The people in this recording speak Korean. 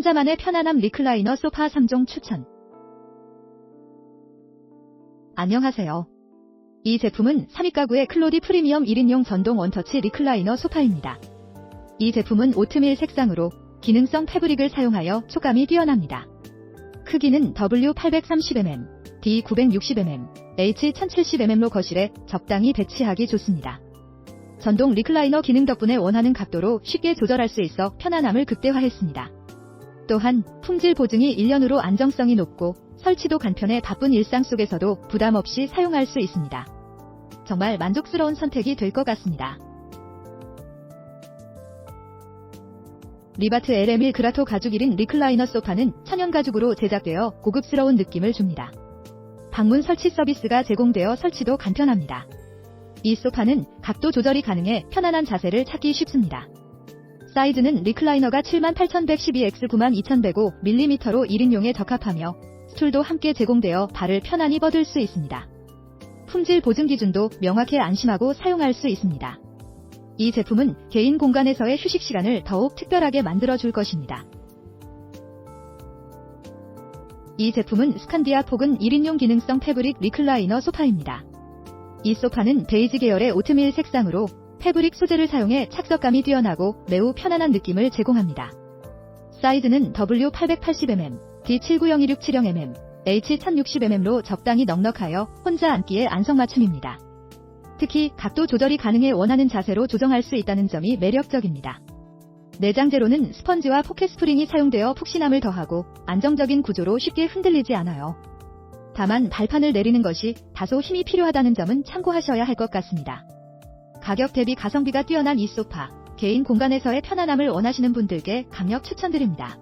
혼자만의 편안함 리클라이너 소파 3종 추천. 안녕하세요. 이 제품은 3위 가구의 클로디 프리미엄 1인용 전동 원터치 리클라이너 소파입니다. 이 제품은 오트밀 색상으로 기능성 패브릭을 사용하여 촉감이 뛰어납니다. 크기는 W830mm, D960mm, H1070mm로 거실에 적당히 배치하기 좋습니다. 전동 리클라이너 기능 덕분에 원하는 각도로 쉽게 조절할 수 있어 편안함을 극대화했습니다. 또한 품질 보증이 1년으로 안정성이 높고 설치도 간편해 바쁜 일상 속에서도 부담 없이 사용할 수 있습니다. 정말 만족스러운 선택이 될 것 같습니다. 리바트 LM1 그라토 가죽 1인 리클라이너 소파는 천연 가죽으로 제작되어 고급스러운 느낌을 줍니다. 방문 설치 서비스가 제공되어 설치도 간편합니다. 이 소파는 각도 조절이 가능해 편안한 자세를 찾기 쉽습니다. 사이즈는 리클라이너가 78,112x 92,105mm로 1인용에 적합하며 스툴도 함께 제공되어 발을 편안히 뻗을 수 있습니다. 품질 보증 기준도 명확해 안심하고 사용할 수 있습니다. 이 제품은 개인 공간에서의 휴식 시간을 더욱 특별하게 만들어줄 것입니다. 이 제품은 스칸디아 폭은 1인용 기능성 패브릭 리클라이너 소파입니다. 이 소파는 베이지 계열의 오트밀 색상으로 패브릭 소재를 사용해 착석감이 뛰어나고 매우 편안한 느낌을 제공합니다. 사이즈는 W880mm, D790267mm, H1060mm로 적당히 넉넉하여 혼자 앉기에 안성맞춤입니다. 특히 각도 조절이 가능해 원하는 자세로 조정할 수 있다는 점이 매력적입니다. 내장재로는 스펀지와 포켓 스프링이 사용되어 푹신함을 더하고 안정적인 구조로 쉽게 흔들리지 않아요. 다만 발판을 내리는 것이 다소 힘이 필요하다는 점은 참고하셔야 할 것 같습니다. 가격 대비 가성비가 뛰어난 이 소파, 개인 공간에서의 편안함을 원하시는 분들께 강력 추천드립니다.